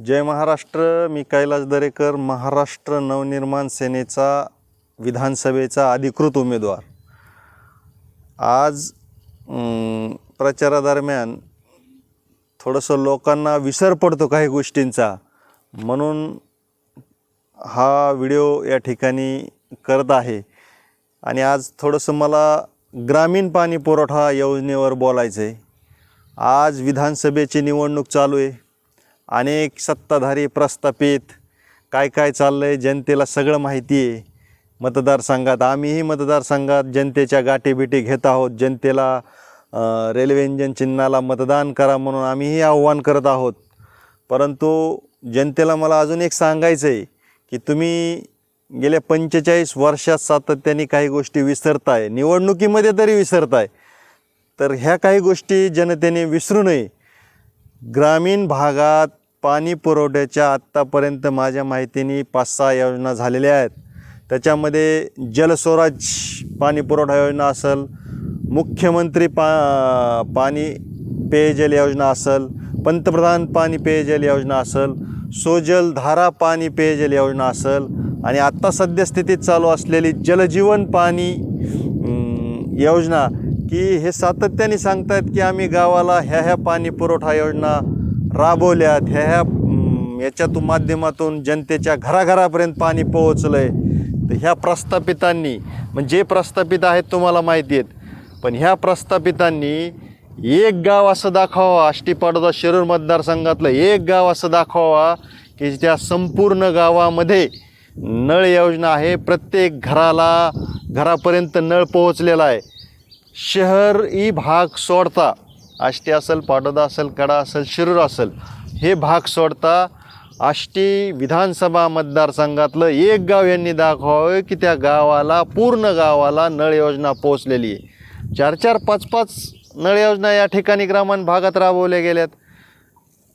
जय महाराष्ट्र मी कैलास दरेकर महाराष्ट्र नवनिर्माण सेनेचा विधानसभेचा अधिकृत उमेदवार. आज प्रचारादरम्यान थोडंसं लोकांना विसर पडतो काही गोष्टींचा. म्हणून हा व्हिडिओ या ठिकाणी करत आहे. आणि आज थोडंसं मला ग्रामीण पाणी पुरवठा योजनेवर बोलायचं आहे आज विधानसभेची निवडणूक चालू आहे. अनेक सत्ताधारी प्रस्थापित काय काय चाललं आहे जनतेला सगळं माहिती आहे. मतदारसंघात आम्हीही मतदारसंघात जनतेच्या गाठीबिटी घेत आहोत. जनतेला रेल्वे इंजन चिन्हाला मतदान करा म्हणून आम्हीही आव्हान करत आहोत. परंतु जनतेला मला अजून एक सांगायचं आहे की तुम्ही गेल्या पंचेचाळीस वर्षात सातत्याने काही गोष्टी विसरताय निवडणुकीमध्ये तरी विसरताय तर ह्या काही गोष्टी जनतेने विसरू नये. ग्रामीण भागात पाणी पुरवठ्याच्या आत्तापर्यंत माझ्या माहितीने पाच सहा योजना झालेल्या आहेत. त्याच्यामध्ये जलस्वराज पाणी पुरवठा योजना असेल मुख्यमंत्री पा पाणी पेयजल योजना असेल पंतप्रधान पाणी पेयजल योजना असेल सोजल धारा पाणी पेयजल योजना असेल. आणि आत्ता सद्यस्थितीत चालू असलेली जलजीवन पाणी योजना की हे सातत्याने सांगतात की आम्ही गावाला ह्या ह्या पाणी पुरवठा योजना राबवल्यात. ह्या ह्या याच्यातून माध्यमातून जनतेच्या घराघरापर्यंत पाणी पोहोचलं आहे तर ह्या प्रस्थापितांनी म्हणजे जे प्रस्थापित आहेत तुम्हाला माहिती आहेत पण ह्या प्रस्थापितांनी एक गाव असं दाखवावा आष्टी पाडोदा शिरूर मतदारसंघातलं एक गाव असं दाखवावा की त्या संपूर्ण गावामध्ये नळ योजना आहे. प्रत्येक घराला घरापर्यंत नळ पोहोचलेला आहे. शहर ही भाग सोडता आष्टी असेल पाडोदा असेल कडा असेल शिरूर असेल हे भाग सोडता आष्टी विधानसभा मतदारसंघातलं एक गाव यांनी दाखवावं की त्या गावाला पूर्ण गावाला नळ योजना पोहोचलेली आहे. चार चार पाच पाच नळ योजना या ठिकाणी ग्रामीण भागात राबवल्या गेल्यात.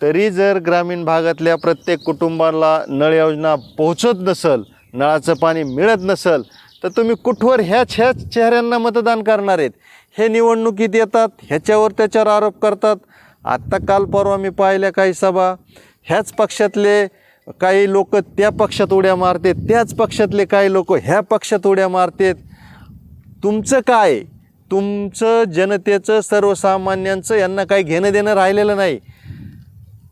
तरी जर ग्रामीण भागातल्या प्रत्येक कुटुंबाला नळ योजना पोहोचत नसल नळाचं पाणी मिळत नसल तर तुम्ही कुठवर ह्याच ह्याच चेहऱ्यांना मतदान करणार आहेत? हे निवडणुकीत येतात ह्याच्यावर त्याच्यावर आरोप करतात. आत्ता काल परवा मी पाहिल्या काही सभा. ह्याच पक्षातले काही लोक त्या पक्षात उड्या मारतात त्याच पक्षातले काही लोक ह्या पक्षात उड्या मारतात. तुमचं काय? तुमचं जनतेचं सर्वसामान्यांचं यांना काही घेणं देणं राहिलेलं नाही.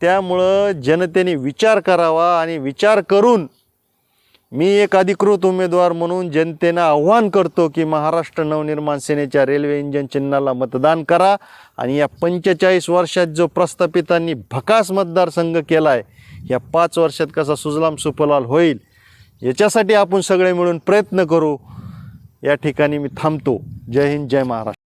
त्यामुळं जनतेने विचार करावा आणि विचार करून मी एक अधिकृत उमेदवार म्हणून जनतेनं आव्हान करतो की महाराष्ट्र नवनिर्माण सेनेच्या रेल्वे इंजन चिन्हाला मतदान करा आणि या पंचेचाळीस वर्षात जो प्रस्थापितांनी भकास मतदारसंघ केला आहे या पाच वर्षात कसा सुजलाम सुफलाल होईल याच्यासाठी आपण सगळे मिळून प्रयत्न करू. या ठिकाणी मी थांबतो. जय हिंद जय महाराष्ट्र.